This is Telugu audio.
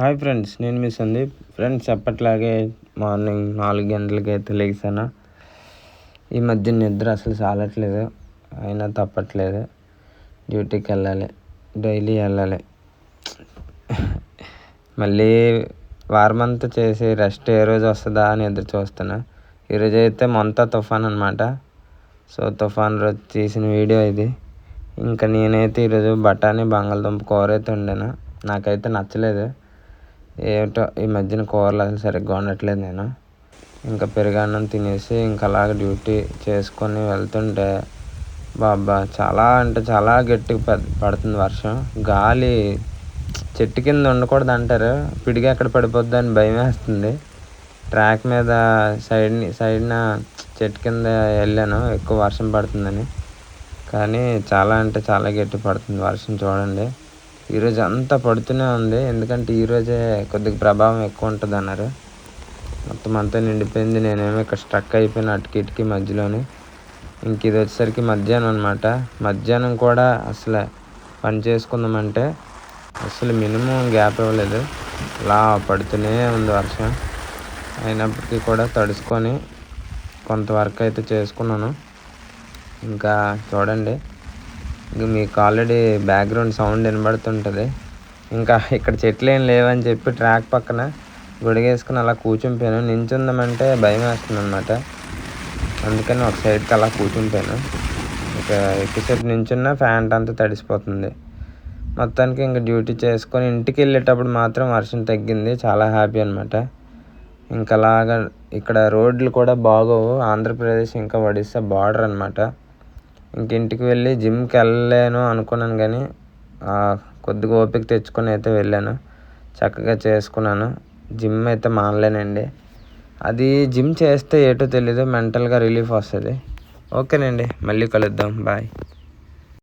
హాయ్ ఫ్రెండ్స్ నేను మీ సందీప్. ఫ్రెండ్స్ ఎప్పట్లాగే మార్నింగ్ నాలుగు గంటలకి అయితే లేచాను ఈ మధ్య నిద్ర అసలు చాలట్లేదు అయినా తప్పట్లేదు. డ్యూటీకి వెళ్ళాలి డైలీ వెళ్ళాలి. మళ్ళీ వారం అంతా చేసి రెస్ట్ ఏ రోజు వస్తుందా అని ఎదురు చూస్తున్నా. ఈరోజు అయితే మొంత తుఫాన్ అనమాట సో తుఫాన్ రోజు తీసిన వీడియో ఇది. ఇంకా నేనైతే ఈరోజు బఠానీ బంగాళదుంప కూర అయితే వండాను. నాకైతే నచ్చలేదు. ఏమిటో ఈ మధ్యన కూరలు అసలు సరిగ్గా ఉండట్లేదు నేను. ఇంకా పెరుగన్నం తినేసి ఇంకా అలాగ డ్యూటీ చేసుకొని వెళ్తుంటే బాబా చాలా అంటే చాలా గట్టిగా పడుతుంది వర్షం. గాలి చెట్టు కింద ఉండకూడదు అంటారు. పిడిగా ఎక్కడ పడిపోద్ది అని భయం వేస్తుంది. ట్రాక్ మీద సైడ్ సైడ్న చెట్టు కింద వెళ్ళాను. ఎక్కువ వర్షం పడుతుందని. కానీ చాలా అంటే చాలా గట్టి పడుతుంది వర్షం చూడండి. ఈరోజు అంతా పడుతూనే ఉంది. ఎందుకంటే ఈరోజే కొద్దిగా ప్రభావం ఎక్కువ ఉంటుంది అన్నారు. మొత్తం అంతా నిండిపోయింది. నేనేమో ఇక్కడ స్ట్రక్ అయిపోయిన అటుకిటికి మధ్యలోని. ఇంక ఇది వచ్చేసరికి మధ్యాహ్నం అనమాట మధ్యాహ్నం కూడా అసలు పని చేసుకుందామంటే అసలు మినిమం గ్యాప్ ఇవ్వలేదు. అలా పడుతూనే ఉంది వర్షం. అయినప్పటికీ కూడా తడుచుకొని కొంత వర్క్ అయితే చేసుకున్నాను. ఇంకా చూడండి. ఇంక మీకు ఆల్రెడీ బ్యాక్గ్రౌండ్ సౌండ్ వినబడుతుంటుంది. ఇంకా ఇక్కడ చెట్లు ఏం లేవని చెప్పి ట్రాక్ పక్కన గుడిగేసుకుని అలా కూర్చుంపోయాను నించుందామంటే భయం వేస్తుంది అనమాట అందుకని ఒక సైడ్కి అలా కూర్చునిపోయాను ఇక ఎక్కువసేపు నించున్న ఫ్యాంట్ అంతా తడిసిపోతుంది. మొత్తానికి ఇంకా డ్యూటీ చేసుకొని ఇంటికి వెళ్ళేటప్పుడు మాత్రం వర్షం తగ్గింది. చాలా హ్యాపీ అనమాట ఇంకా అలాగా ఇక్కడ రోడ్లు కూడా బాగోవు. ఆంధ్రప్రదేశ్ ఇంకా ఒడిస్సా బార్డర్ అనమాట ఇంక ఇంటికి వెళ్ళి జిమ్కి వెళ్ళలేను అనుకున్నాను కానీ కొద్దిగా ఓపిక తెచ్చుకొని అయితే వెళ్ళాను. చక్కగా చేసుకున్నాను. జిమ్ అయితే మానలేనండి. అది జిమ్ చేస్తే ఏటో తెలీదు మెంటల్గా రిలీఫ్ వస్తుంది. ఓకేనండి మళ్ళీ కలుద్దాం. బాయ్.